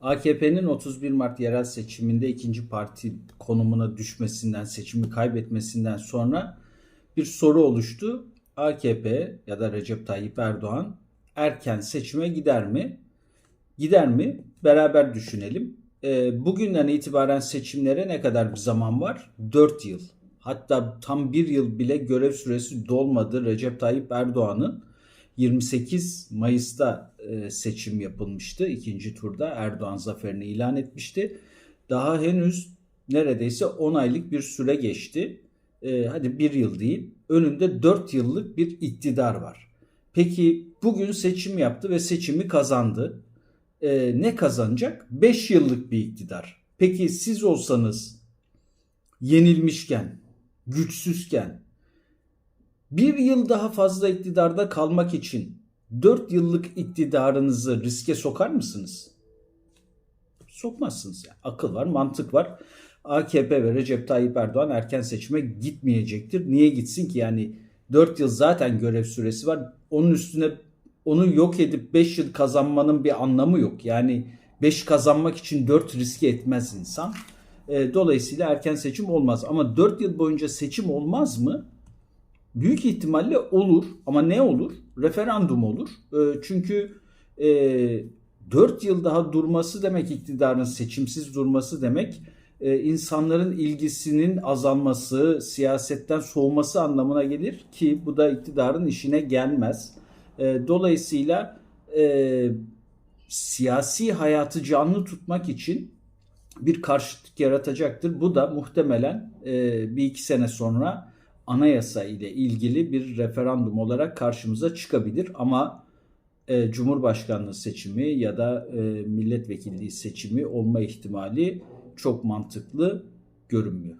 AKP'nin 31 Mart yerel seçiminde ikinci parti konumuna düşmesinden, seçimi kaybetmesinden sonra bir soru oluştu. AKP ya da Recep Tayyip Erdoğan erken seçime gider mi? Gider mi? Beraber düşünelim. E, bugünden itibaren seçimlere ne kadar bir zaman var? 4 yıl. Hatta tam bir yıl bile görev süresi dolmadı Recep Tayyip Erdoğan'ın 28 Mayıs'ta e, seçim yapılmıştı. ikinci turda Erdoğan zaferini ilan etmişti. Daha henüz neredeyse 10 aylık bir süre geçti. E, hadi bir yıl değil. Önünde 4 yıllık bir iktidar var. Peki bugün seçim yaptı ve seçimi kazandı. E, ne kazanacak? 5 yıllık bir iktidar. Peki siz olsanız yenilmişken, güçsüzken bir yıl daha fazla iktidarda kalmak için 4 yıllık iktidarınızı riske sokar mısınız? Sokmazsınız. Yani. Akıl var, mantık var. AKP ve Recep Tayyip Erdoğan erken seçime gitmeyecektir. Niye gitsin ki? Yani 4 yıl zaten görev süresi var. Onun üstüne onu yok edip 5 yıl kazanmanın bir anlamı yok. Yani 5 kazanmak için 4 riske etmez insan. E, dolayısıyla erken seçim olmaz. Ama 4 yıl boyunca seçim olmaz mı? Büyük ihtimalle olur ama ne olur? Referandum olur. E, çünkü e, 4 yıl daha durması demek iktidarın seçimsiz durması demek e, insanların ilgisinin azalması, siyasetten soğuması anlamına gelir ki bu da iktidarın işine gelmez. E, dolayısıyla e, siyasi hayatı canlı tutmak için bir karşıtlık yaratacaktır. Bu da muhtemelen bir iki sene sonra anayasa ile ilgili bir referandum olarak karşımıza çıkabilir. Ama e, Cumhurbaşkanlığı seçimi ya da e, milletvekilliği seçimi olma ihtimali çok mantıklı görünmüyor.